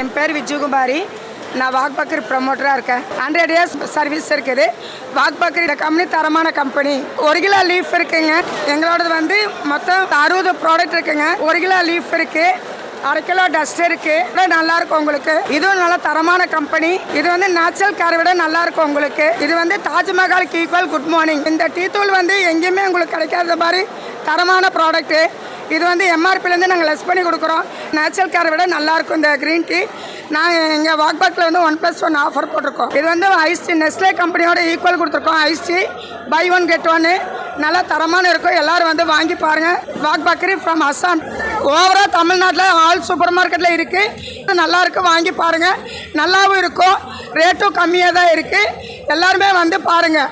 என் பேர் விஜயகுமாரி. நான் வாக் வாக்பக்கர் ப்ரமோட்டராக இருக்கேன். ஹண்ட்ரட் இயர்ஸ் சர்வீஸ் இருக்குது. வாக்பக்கர் இந்த கம்பெனி தரமான கம்பெனி ஒரு கிலோ லீஃப் இருக்குங்க. எங்களோடது வந்து மொத்தம் அறுபது ப்ராடக்ட் இருக்குங்க. ஒரு கிலோ லீஃப் இருக்குது அரை கிலோ டஸ்ட் இருக்குது நல்லா இருக்கும் உங்களுக்கு. இதுவும் நல்ல தரமான கம்பெனி இது வந்து நேச்சுரல் கேரை விட நல்லா இருக்கும் உங்களுக்கு. இது வந்து தாஜ்மஹாலுக்கு ஈக்குவல் குட் மார்னிங் இந்த டீ தூள் வந்து எங்கேயுமே உங்களுக்கு கிடைக்காத மாதிரி தரமான ப்ராடக்ட்டு இது வந்து எம்ஆர்பிலேருந்து நாங்கள் லெஸ் பண்ணி கொடுக்குறோம். நேச்சுரல் கேரை விட நல்லாயிருக்கும் இந்த க்ரீன் டீ நாங்கள் எங்கள் வாக்பாக்கில் வந்து ஒன் ப்ளஸ் ஒன் ஆஃபர் போட்டிருக்கோம். இது வந்து ஐஸ் டீ நெஸ்லே கம்பெனியோட ஈக்குவல் கொடுத்துருக்கோம். Ice tea buy one get ஒன்னு நல்லா தரமான இருக்கும். எல்லாரும் வந்து வாங்கி பாருங்கள் வாக் பக்கரி ஃப்ரம் அஸ்ஸாம் ஓவராக தமிழ்நாட்டில் ஆல் சூப்பர் மார்க்கெட்டில் இருக்குது நல்லா இருக்குது வாங்கி பாருங்கள் நல்லாவும் இருக்கும். ரேட்டும் கம்மியாக தான் இருக்குது எல்லாருமே வந்து பாருங்கள்